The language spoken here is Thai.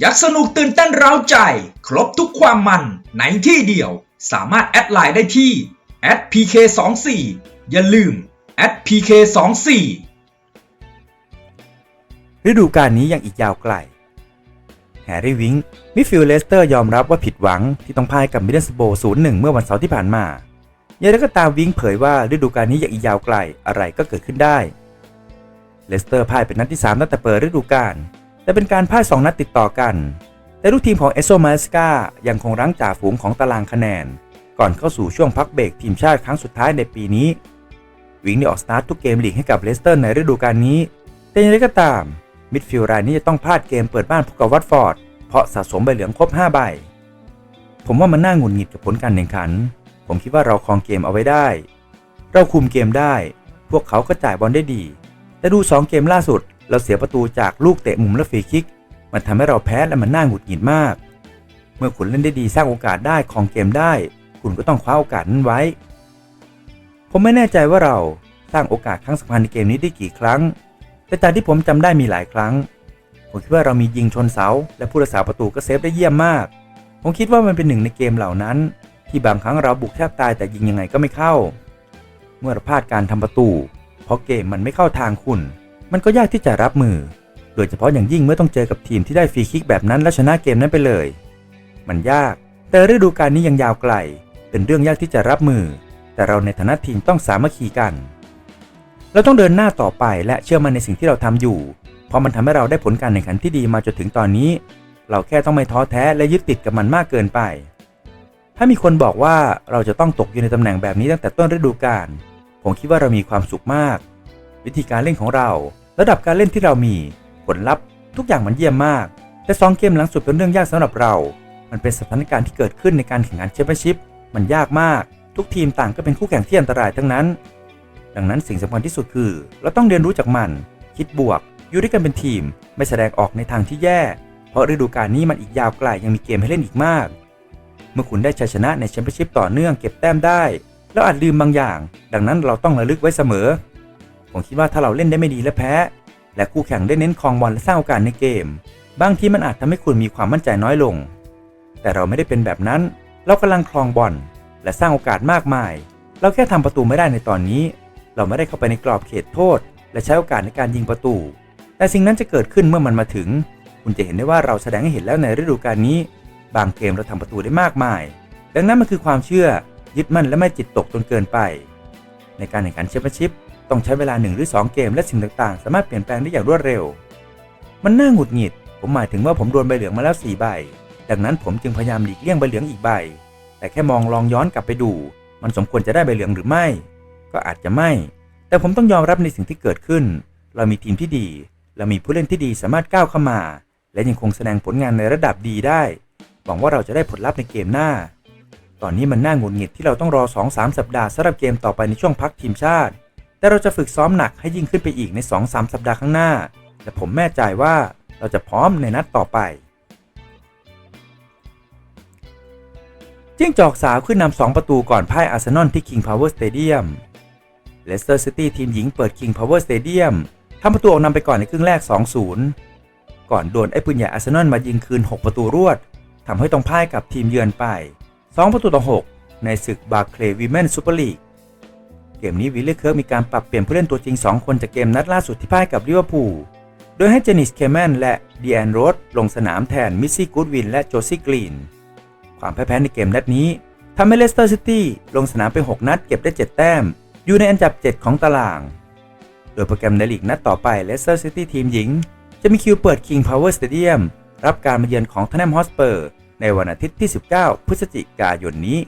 ยักสนุกตื่นเต้นเร้าใจ ครบทุกความมันในที่เดียว สามารถแอดไลน์ได้ที่ @pk24 อย่าลืม @pk24 ฤดูกาลนี้ยังอีกยาวไกล แฮร์รี่วิงค์มิฟิลเลสเตอร์ยอมรับว่าผิดหวังที่ต้องพ่ายกับมิดเดิลสโบศูนย์หนึ่งเมื่อวันเสาร์ที่ผ่านมาอย่างไรก็ตามวิงค์เผยว่าฤดูกาลนี้ยังอีกยาวไกลอะไรก็เกิดขึ้นได้ เลสเตอร์พ่ายเป็นนัดที่ 3 ตั้งแต่เปิดฤดูกาล แต่เป็นการพ่าย2นัดติดต่อกัน แต่ลูกทีมของเอสโซมาสกายังคงรั้งจ่าฝูงของตารางคะแนน ก่อนเข้าสู่ช่วงพักเบรกทีมชาติครั้งสุดท้ายในปีนี้ วิงได้ออกสตาร์ททุกเกมลีกให้กับเลสเตอร์ในฤดูกาลนี้ แต่อย่างไรก็ตาม มิดฟิลด์รายนี้จะต้องพลาดเกมเปิดบ้านพบกับวัตฟอร์ด เพราะสะสมใบเหลืองครบ 5 ใบ ผมว่ามันน่าหงุดหงิดกับผลการแข่งขัน ผมคิดว่าเราครองเกมเอาไว้ได้ เราคุมเกมได้ พวกเขาก็จ่ายบอลได้ดี แต่ดู 2 เกมล่าสุดเราเสียประตูจากลูกเตะมุมและฟรีคิก มันทำให้เราแพ้และมันน่าหงุดหงิดมาก เมื่อคุณเล่นได้ดีสร้างโอกาสได้ครองเกมได้ คุณก็ต้องคว้าโอกาสนั้นไว้ ผมไม่แน่ใจว่าเราสร้างโอกาสครั้งสำคัญในเกมนี้ได้กี่ครั้ง แต่จากที่ผมจำได้มีหลายครั้ง ผมคิดว่าเรามียิงชนเสา และผู้รักษาประตูก็เซฟได้เยี่ยมมาก ผมคิดว่ามันเป็นหนึ่งในเกมเหล่านั้น ที่บางครั้งเราบุกแทบตายแต่ยิงยังไงก็ไม่เข้า เมื่อเราพลาดการทำประตู เพราะเกมมันไม่เข้าทางคุณ มันก็ยากที่จะรับมือ โดยเฉพาะอย่างยิ่งเมื่อต้องเจอกับทีมที่ได้ฟรีคิกแบบนั้นและชนะเกมนั้นไปเลย มันยาก แต่ฤดูกาลนี้ยังยาวไกล เป็นเรื่องยากที่จะรับมือ แต่เราในฐานะทีมต้องสามัคคีกัน เราต้องเดินหน้าต่อไปและเชื่อมั่นในสิ่งที่เราทำอยู่ เพราะมันทำให้เราได้ผลการแข่งขันที่ดีมาจนถึงตอนนี้ เราแค่ต้องไม่ท้อแท้และยึดติดกับมันมากเกินไป ถ้ามีคนบอกว่าเราจะต้องตกอยู่ในตำแหน่งแบบนี้ตั้งแต่ต้นฤดูกาลผมคิดว่าเรามีความสุขมาก วิธีการเล่นของเรา ระดับการเล่นที่เรามีผลลัพธ์ทุกอย่างมันเยี่ยมมาก แต่สองเกมหลังสุดเป็นเรื่องยากสำหรับเรา มันเป็นสถานการณ์ที่เกิดขึ้นในการแข่งขันแชมเปี้ยนชิพมันยากมาก ทุกทีมต่างก็เป็นคู่แข่งที่อันตรายทั้งนั้น ดังนั้นสิ่งสำคัญที่สุดคือ เราต้องเรียนรู้จากมัน คิดบวก อยู่ด้วยกันเป็นทีม ไม่แสดงออกในทางที่แย่ เพราะฤดูกาลนี้มันอีกยาวไกลยังมีเกมให้เล่นอีกมาก เมื่อคุณได้ชัยชนะในแชมเปี้ยนชิพต่อเนื่องเก็บแต้มได้ แล้วอาจลืมบางอย่าง ดังนั้นเราต้องระลึกไว้เสมอ ผมคิดว่าถ้าเราเล่นได้ไม่ดีและแพ้ และคู่แข่งได้เน้นครองบอลและสร้างโอกาสในเกม บางทีมันอาจทำให้คุณมีความมั่นใจน้อยลง แต่เราไม่ได้เป็นแบบนั้น เรากำลังครองบอลและสร้างโอกาสมากมาย เราแค่ทำประตูไม่ได้ในตอนนี้ เราไม่ได้เข้าไปในกรอบเขตโทษ และใช้โอกาสในการยิงประตู แต่สิ่งนั้นจะเกิดขึ้นเมื่อมันมาถึง คุณจะเห็นได้ว่าเราแสดงให้เห็นแล้วในฤดูกาลนี้ บางเกมเราทำประตูได้มากมาย ดังนั้นมันคือความเชื่อยึดมั่นและไม่จิตตกจนเกินไป ในการแข่งขันแชมเปี้ยนชิพ ต้องใช้เวลา1หรือ 2 เกมและสิ่งต่างๆ สามารถเปลี่ยนแปลงได้อย่างรวดเร็ว มันน่าหงุดหงิด ผมหมายถึงว่าผมโดนใบเหลืองมาแล้ว4ใบ ดังนั้นผมจึงพยายามหลีกเลี่ยงใบเหลืองอีกใบ แต่แค่มองลองย้อนกลับไปดู มันสมควรจะได้ใบเหลืองหรือไม่ ก็อาจจะไม่ แต่ผมต้องยอมรับในสิ่งที่เกิดขึ้น เรามีทีมที่ดี เรามีผู้เล่นที่ดีสามารถก้าวเข้ามา และยังคงแสดงผลงานในระดับดีได้ หวังว่าเราจะได้ผลลัพธ์ในเกมหน้า ตอนนี้มันน่าหงุดหงิดที่เราต้องรอ 2-3 สัปดาห์สำหรับเกมต่อไปในช่วงพักทีมชาติ แต่เราจะฝึกซ้อมหนักให้ยิ่งขึ้นไปอีกใน 2-3 สัปดาห์ข้างหน้า และผมแม่ใจว่าเราจะพร้อมในนัดต่อไป จิ้งจอกสาวขึ้นนำ2ประตูก่อนพ่ายอาร์เซนอลที่ King Power Stadium เลสเตอร์ซิตี้ทีมหญิงเปิด King Power Stadium ทำประตูออกนำไปก่อนในครึ่งแรก 2-0 ก่อนโดนไอ้ปืนใหญ่อาร์เซนอลมายิงคืน 6 ประตูรวดทำให้ต้องพ่ายกับทีมเยือนไป 2 ประตูต่อ 6 ในศึกบาร์เคลย์วีแมนซูเปอร์ลีก เกมนี้วิลเลอร์เคิร์กมีการปรับเปลี่ยนผู้เล่นตัวจริง 2 คนจากเกมนัดล่าสุดที่พ่ายกับลิเวอร์พูล โดยให้เจนิสเคแมนและดีแอนโรสลงสนามแทนมิสซี่กูดวินและโจซี่กรีน ความแพ้ในเกมนัดนี้ทำให้เลสเตอร์ซิตี้ลงสนามไป 6 นัดเก็บได้ 7 แต้ม อยู่ในอันดับ 7 ของตาราง โดยโปรแกรมในลีกนัดต่อไปเลสเตอร์ซิตี้ทีมหญิง จะมีคิวเปิด King Power Stadium รับการมาเยือนของท n นมฮอสเปอร์ ในวันอาทิตย์ที่ 19 พฤศจิกายนนี้